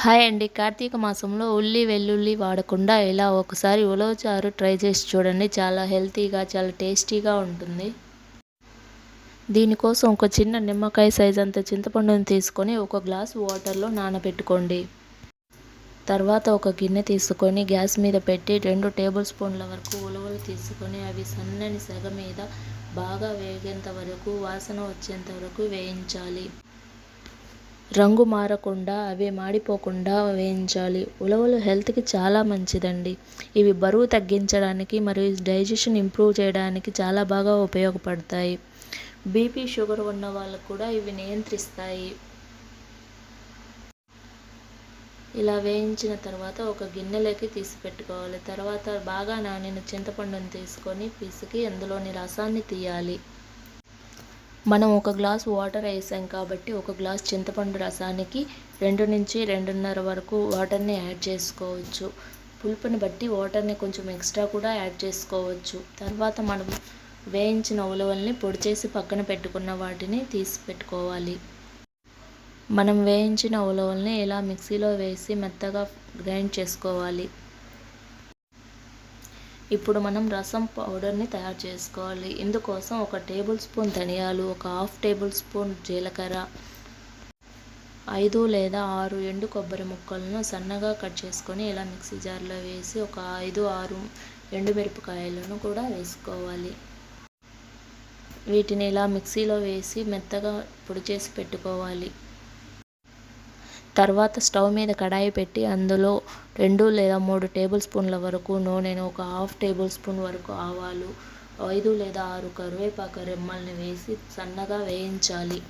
Hi అండి. కార్తీక మాసంలో ఉల్లి వెల్లుల్లి వాడకుండా ఇలా ఒకసారి ఉలవచారు ట్రై చేసి చూడండి. చాలా హెల్తీగా చాలా టేస్టీగా ఉంటుంది. దీనికోసం ఒక చిన్న నిమ్మకాయ సైజ్ అంత చింతపండుని తీసుకొని ఒక గ్లాస్ వాటర్లో నానబెట్టుకోండి. తర్వాత ఒక గిన్నె తీసుకొని గ్యాస్ మీద పెట్టి రెండు టేబుల్ స్పూన్ల వరకు ఉలవలు తీసుకొని అవి సన్నని సెగ మీద బాగా వేగేంత వరకు వాసన వచ్చేంత వరకు వేయించాలి. రంగు మారకుండా అవే మాడిపోకుండా వేయించాలి. ఉలవలు హెల్త్కి చాలా మంచిదండి. ఇవి బరువు తగ్గించడానికి మరియు డైజెషన్ ఇంప్రూవ్ చేయడానికి చాలా బాగా ఉపయోగపడతాయి. బీపీ షుగర్ ఉన్న వాళ్ళకు కూడా ఇవి నియంత్రిస్తాయి. ఇలా వేయించిన తర్వాత ఒక గిన్నెలోకి తీసి పెట్టుకోవాలి. తర్వాత బాగా నానిన చింతపండును తీసుకొని పిసికి అందులోని రసాన్ని తీయాలి. మనం ఒక గ్లాస్ వాటర్ వేసాం కాబట్టి ఒక గ్లాస్ చింతపండు రసానికి రెండు నుంచి రెండున్నర వరకు వాటర్ని యాడ్ చేసుకోవచ్చు. పులుపుని బట్టి వాటర్ని కొంచెం ఎక్స్ట్రా కూడా యాడ్ చేసుకోవచ్చు. తర్వాత మనం వేయించిన ఉలవల్ని పొడి చేసి పక్కన పెట్టుకున్న వాటిని తీసి పెట్టుకోవాలి. మనం వేయించిన ఉలవల్ని ఇలా మిక్సీలో వేసి మెత్తగా గ్రైండ్ చేసుకోవాలి. ఇప్పుడు మనం రసం పౌడర్ని తయారు చేసుకోవాలి. ఇందుకోసం ఒక టేబుల్ స్పూన్ ధనియాలు ఒక హాఫ్ టేబుల్ స్పూన్ జీలకర్ర ఐదు లేదా ఆరు ఎండు కొబ్బరి ముక్కలను సన్నగా కట్ చేసుకొని ఇలా మిక్సీ జార్లో వేసి ఒక ఐదు ఆరు ఎండుమిరపకాయలను కూడా వేసుకోవాలి. వీటిని ఇలా మిక్సీలో వేసి మెత్తగా పొడి చేసి పెట్టుకోవాలి. తర్వాత స్టవ్ మీద కడాయి పెట్టి అందులో రెండు లేదా మూడు టేబుల్ స్పూన్ల వరకు నూనెను ఒక హాఫ్ టేబుల్ స్పూన్ వరకు ఆవాలు ఐదు లేదా ఆరు కరివేపాకు రెమ్మల్ని వేసి సన్నగా వేయించాలి.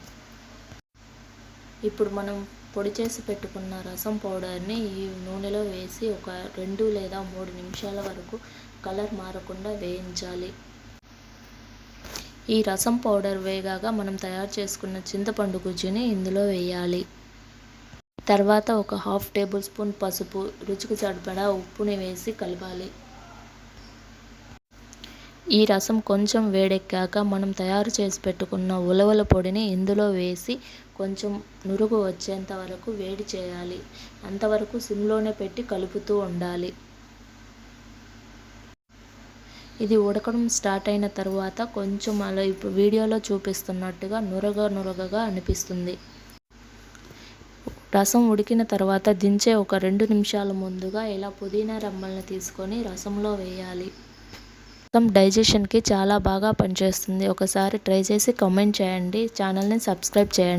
ఇప్పుడు మనం పొడి చేసి పెట్టుకున్న రసం పౌడర్ని ఈ నూనెలో వేసి ఒక రెండు లేదా మూడు నిమిషాల వరకు కలర్ మారకుండా వేయించాలి. ఈ రసం పౌడర్ వేగాక మనం తయారు చేసుకున్న చింతపండు గుజ్జుని ఇందులో వేయాలి. తర్వాత ఒక హాఫ్ టేబుల్ స్పూన్ పసుపు రుచికి సరిపడా ఉప్పుని వేసి కలపాలి. ఈ రసం కొంచెం వేడెక్కాక మనం తయారు చేసి పెట్టుకున్న ఉలవల పొడిని ఇందులో వేసి కొంచెం నురుగు వచ్చేంత వరకు వేడి చేయాలి. అంతవరకు సిమ్లోనే పెట్టి కలుపుతూ ఉండాలి. ఇది ఉడకడం స్టార్ట్ అయిన తర్వాత కొంచెం అలా ఇప్పుడు వీడియోలో చూపిస్తున్నట్టుగా నురగ నురగగా అనిపిస్తుంది. రసం ఉడికిన తర్వాత దించే ఒక రెండు నిమిషాల ముందుగా ఇలా పుదీనా రెమ్మల్ని తీసుకొని రసంలో వేయాలి. రసం డైజెషన్కి చాలా బాగా పనిచేస్తుంది. ఒకసారి ట్రై చేసి కామెంట్ చేయండి. ఛానల్ని సబ్స్క్రైబ్ చేయండి.